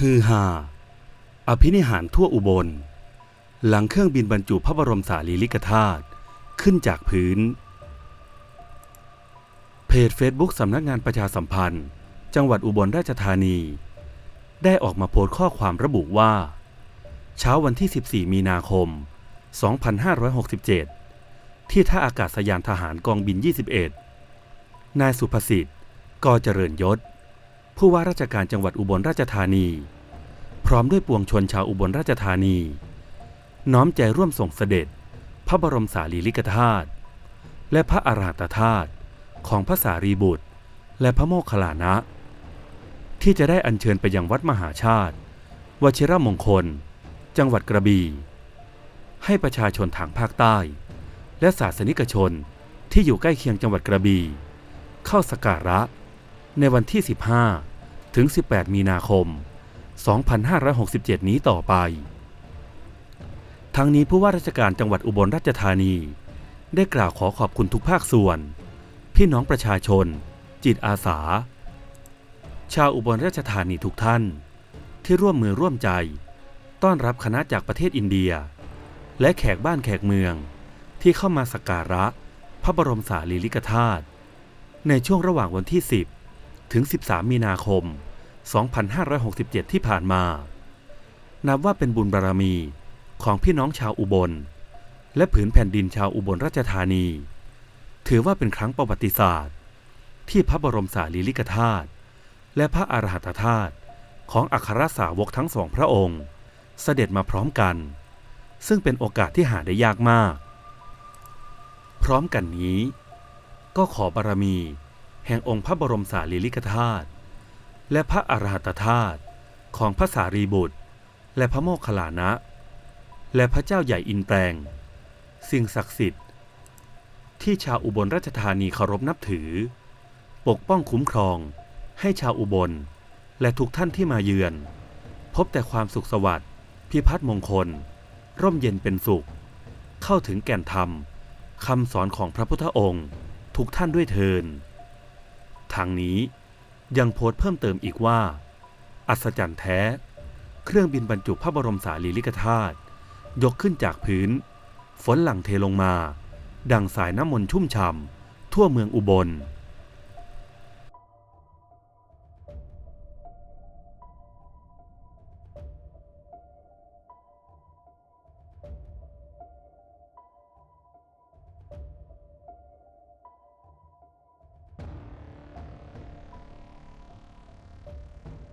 ฮือฮาอภินิหารทั่วอุบล หลังเครื่องบินบรรจุพระบรมสารีริกธาตุขึ้นจากพื้น เพจเฟซบุ๊กสำนักงานประชาสัมพันธ์ จังหวัดอุบลราชธานี ได้ออกมาโพสต์ข้อความระบุว่า เช้าวันที่ 14 มีนาคม 2567 ที่ท่าอากาศยานทหารกองบิน 21 นายสุภสิทธิ์กเจริญยศ ผู้ว่าราชการจังหวัดอุบลราชธานี พร้อมด้วยปวงชนชาวอุบลราชธานี น้อมใจร่วมส่งเสด็จ พระบรมสารีริกธาตุและพระอาราตธาตุของพระสารีบุตร และพระโมคคัลลานะ ที่จะได้อัญเชิญไปยังวัดมหาชาติ วชิรมงคล จังหวัดกระบี่ให้ประชาชนทางภาคใต้ และศาสนิกชนที่อยู่ใกล้เคียงจังหวัดกระบี่เข้าสกการะ ในวันที่ 15 ถึง 18 มีนาคม 2567 นี้ต่อไป ทั้งนี้ผู้ว่าราชการจังหวัดอุบลราชธานี ได้กล่าวขอขอบคุณทุกภาคส่วน พี่น้องประชาชน จิตอาสา ชาวอุบลราชธานีทุกท่าน ที่ร่วมมือร่วมใจ ต้อนรับคณะจากประเทศอินเดีย และแขกบ้านแขกเมืองที่เข้ามาสักการะพระบรมสารีริกธาตุในช่วงระหว่างวันที่ 10 ถึง 13 มีนาคม 2567 ที่ผ่านมา นับว่าเป็นบุญบารมีของพี่น้องชาวอุบล และผืนแผ่นดินชาวอุบลราชธานี ถือว่าเป็นครั้งประวัติศาสตร์ ที่พระบรมสารีริกธาตุและพระอาราหัตธาตุของอัครสาวกทั้งสองพระองค์ เสด็จมาพร้อมกัน ซึ่งเป็นโอกาสที่หาได้ยากมาก พร้อมกันนี้ ก็ขอบารมี แห่งองค์พระบรมสารีริกธาตุและพระอาราหัตธาตุของพระสารีบุตร และพระโมคคัลลานะ และพระเจ้าใหญ่อินแปลง สิ่งศักดิ์สิทธิ์ ที่ชาวอุบลราชธานีเคารพนับถือ ปกป้องคุ้มครองให้ชาวอุบล และทุกท่านที่มาเยือน พบแต่ความสุขสวัสดิ์พิพัฒน์มงคล ร่มเย็นเป็นสุข เข้าถึงแก่นธรรมคำสอนของพระพุทธองค์ ทุกท่านด้วยเทิน ทางนี้ยังโพสต์เพิ่มเติมอีกว่า อัศจรรย์แท้ เครื่องบินบรรจุพระบรมสารีริกธาตุยกขึ้นจากพื้น ฝนหลั่งเทลงมา ดังสายน้ำมนต์ชุ่มฉ่ำทั่วเมืองอุบล